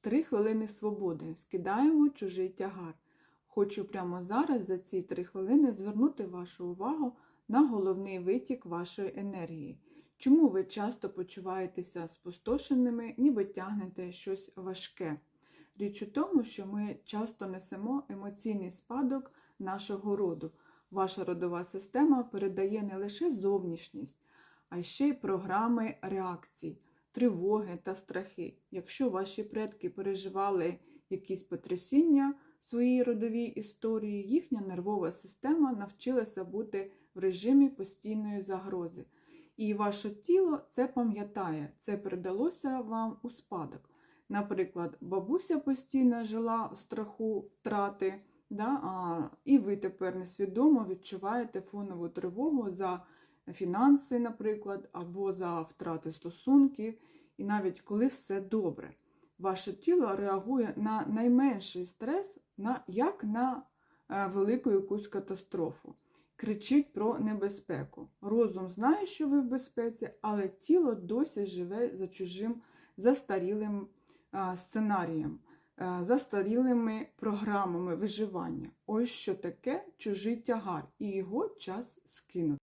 Три хвилини свободи. Скидаємо чужий тягар. Хочу прямо зараз за ці три хвилини звернути вашу увагу на головний витік вашої енергії. Чому ви часто почуваєтеся спустошеними, ніби тягнете щось важке? Річ у тому, що ми часто несемо емоційний спадок нашого роду. Ваша родова система передає не лише зовнішність, а ще й програми реакцій, тривоги та страхи. Якщо ваші предки переживали якісь потрясіння в своїй родовій історії, їхня нервова система навчилася бути в режимі постійної загрози. І ваше тіло це пам'ятає, це передалося вам у спадок. Наприклад, бабуся постійно жила в страху втрати, да, а, і ви тепер несвідомо відчуваєте фонову тривогу за фінанси, наприклад, або за втрати стосунків, і навіть коли все добре. Ваше тіло реагує на найменший стрес, на, як на е, велику якусь катастрофу. Кричить про небезпеку. Розум знає, що ви в безпеці, але тіло досі живе за чужим застарілим а, сценарієм, а, застарілими програмами виживання. Ось що таке чужий тягар, і його час скинути.